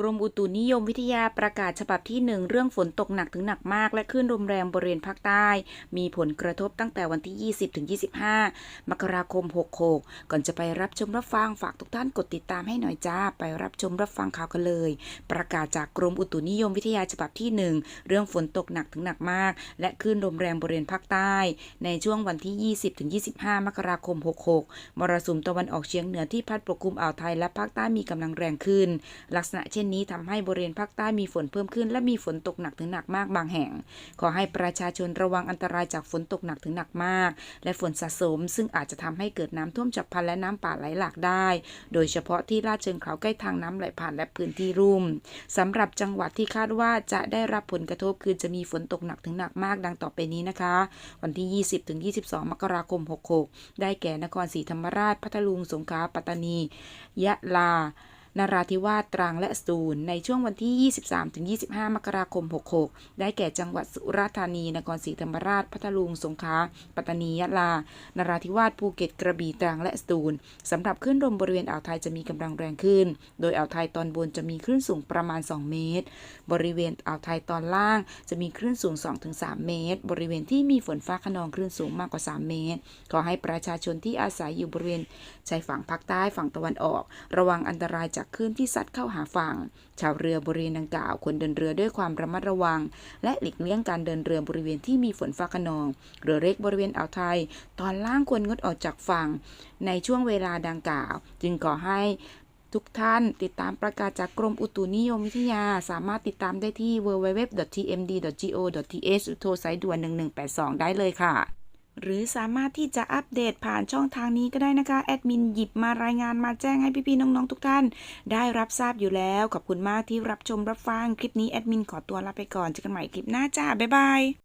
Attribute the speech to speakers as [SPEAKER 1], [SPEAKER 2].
[SPEAKER 1] กรมอุตุนิยมวิทยาประกาศฉบับที่ 1 เรื่องฝนตกหนักถึงหนักมาก และคลื่นลมแรงบริเวณภาคใต้ มีผลกระทบตั้งแต่วันที่ 20 ถึง 25 มกราคม 66 ก่อนจะไปรับชมรับฟังฝากทุกท่านกดติดตามให้หน่อยจ้า ไปรับชมรับฟังข่าวกันเลย ประกาศจากกรมอุตุนิยมวิทยาฉบับที่ 1 เรื่องฝนตกหนักถึงหนักมาก และคลื่นลมแรงบริเวณภาคใต้ ในช่วงวันที่ 20 ถึง 25 มกราคม 66 มรสุมตะวันออกเฉียงเหนือที่พัดปกคลุมอ่าวไทยและภาคใต้มีกำลังแรงขึ้น ลักษณะเช่นนี้ทำให้บริเวณภาคใต้มีฝนเพิ่มขึ้น และมีฝนตกหนักถึงหนักมากบางแห่ง ขอให้ประชาชนระวังอันตรายจากฝนตกหนักถึงหนักมาก และฝนสะสม ซึ่งอาจจะทำให้เกิดน้ำท่วมฉับพลันและน้ำป่าไหลหลากได้ โดยเฉพาะที่ลาดเชิงเขาใกล้ทางน้ำไหลผ่านและพื้นที่รุ่มสำหรับจังหวัดที่คาดว่าจะได้รับผลกระทบคือจะมีฝนตกหนักถึงหนักมากดังต่อไปนี้นะคะ วันที่ 20-22 มกราคม 66 ได้แก่นครศรีธรรมราช พัทลุง สงขลา ปัตตานี ยะลา นราธิวาสตรังและสตูลในช่วงวันที่ 23-25 มกราคม 66 ได้แก่จังหวัดสุราษฎร์ธานี นครศรีธรรมราช พัทลุง สงขลา ปัตตานี ยะลา นราธิวาส ภูเก็ต กระบี่ ตรัง และสตูลสำหรับคลื่นลมบริเวณอ่าวไทยจะมีกำลังแรงขึ้น โดยอ่าวไทยตอนบนจะมีคลื่นสูงประมาณ 2 เมตร บริเวณอ่าวไทยตอนล่างจะมีคลื่นสูง 2-3 เมตร บริเวณที่มีฝนฟ้าขนองคลื่นสูงมากกว่า 3 เมตร ขอให้ประชาชนที่อาศัยอยู่บริเวณชายฝั่งภาคใต้ฝั่งตะวันออก ระวังอันตรายจากคลื่นที่ซัดเข้าหาฝั่ง ชาวเรือบริเวณดังกล่าวควรเดินเรือด้วยความระมัดระวัง และหลีกเลี่ยงการเดินเรือบริเวณที่มีฝนฟ้าขนอง เรือเล็กบริเวณอ่าวไทย ตอนล่างควรงดออกจากฝั่ง ในช่วงเวลาดังกล่าว จึงขอให้ทุกท่านติดตามประกาศจากกรมอุตุนิยมวิทยา สามารถติดตามได้ที่ www.tmd.go.th โทรสายด่วน 1182 ได้เลยค่ะ หรือสามารถที่จะอัปเดตผ่านช่องทางนี้ก็ได้นะคะ แอดมินหยิบมารายงานมาแจ้งให้พี่ๆน้องๆทุกท่าน ได้รับทราบอยู่แล้ว ขอบคุณมากที่รับชมรับฟัง คลิปนี้แอดมินขอตัวลาไปก่อนเจอกันใหม่คลิปหน้าจ้า บ๊ายบาย